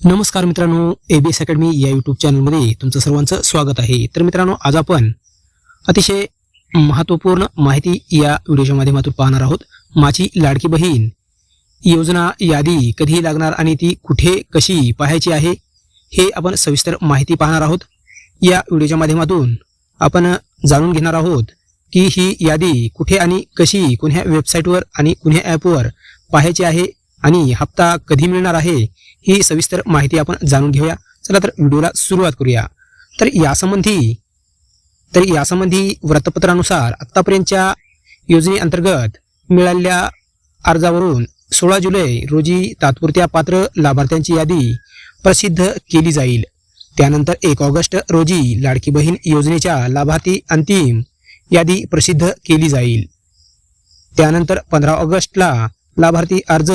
नमस्कार मित्रांनो ABS academy या युट्यूब चॅनलमध्ये तुमचं सर्वांचं स्वागत आहे. तर मित्रांनो आज आपण अतिशय महत्त्वपूर्ण माहिती या व्हिडिओच्या माध्यमातून पाहणार आहोत. माझी लाडकी बहीण योजना यादी कधी लागणार आणि ती कुठे कशी पाहायची आहे हे आपण सविस्तर माहिती पाहणार आहोत. या व्हिडिओच्या माध्यमातून आपण जाणून घेणार आहोत की ही यादी कुठे आणि कशी कोण्या वेबसाईटवर आणि कोण्या ॲपवर पाहायची आहे आणि हप्ता कधी मिळणार आहे ही सविस्तर माहिती आपण जाणून घेऊया. चला तर व्हिडिओला सुरुवात करूया. तर यासंबंधी तर यासंबंधी वृत्तपत्रानुसार आत्तापर्यंतच्या योजनेअंतर्गत मिळालेल्या अर्जावरून सोळा जुलै रोजी तात्पुरत्या पात्र लाभार्थ्यांची यादी प्रसिद्ध केली जाईल. त्यानंतर एक ऑगस्ट रोजी लाडकी बहीण योजनेच्या लाभार्थी अंतिम यादी प्रसिद्ध केली जाईल. त्यानंतर पंधरा ऑगस्टला लाभार्थी अर्ज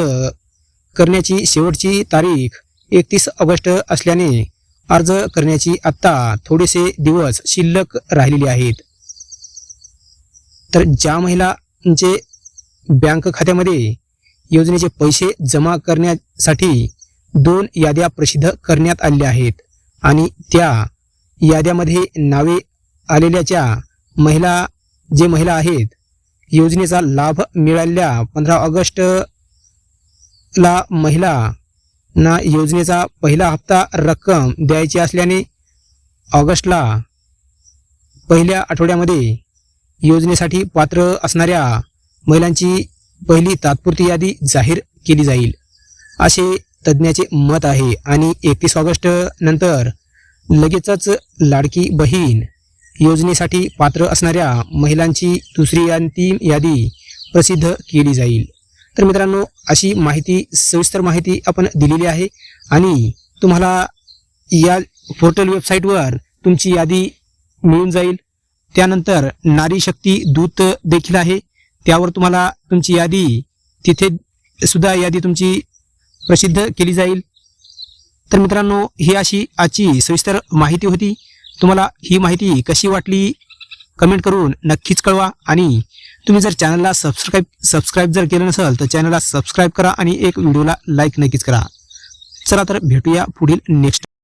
करण्याची शेवटची तारीख एकतीस ऑगस्ट असल्याने अर्ज करण्याची आत्ता थोडेसे दिवस शिल्लक राहिलेले आहेत. तर ज्या महिलांचे बँक खात्यामध्ये योजनेचे पैसे जमा करण्यासाठी दोन याद्या प्रसिद्ध करण्यात आलेल्या आहेत आणि त्या याद्यामध्ये नावे आलेल्याच्या महिला जे महिला आहेत योजनेचा लाभ मिळालेल्या पंधरा ऑगस्ट ला महिला ना योजनेचा पहिला हप्ता रक्कम द्यायची असल्याने ऑगस्टला पहिल्या आठवड्यामध्ये योजनेसाठी पात्र असणाऱ्या महिलांची पहिली तात्पुरती यादी जाहीर केली जाईल. असे तज्ज्ञाचे मत आहे आणि एकतीस ऑगस्ट नंतर लगेचच लाडकी बहीण योजनेसाठी पात्र असणाऱ्या महिलांची दुसरी अंतिम यादी प्रसिद्ध केली जाईल. तर मित्रांनो अशी माहिती सविस्तर माहिती आपण दिलेली आहे आणि तुम्हाला या पोर्टल वेबसाईटवर तुमची यादी मिळून जाईल. त्यानंतर नारी शक्ती दूत देखील आहे. त्यावर तुम्हाला तुमची यादी तिथे सुद्धा यादी तुमची प्रसिद्ध केली जाईल. तर मित्रांनो ही अशी आजची सविस्तर माहिती होती. तुम्हाला ही माहिती कशी वाटली? कमेंट करून नक्कीच कळवा. आणि तुम्ही जर चॅनलला सबस्क्राईब सबस्क्राईब जर केलं नसेल तर चॅनलला सबस्क्राईब करा आणि एक व्हिडिओला लाईक नक्कीच करा. चला तर भेटूया पुढील नेक्स्ट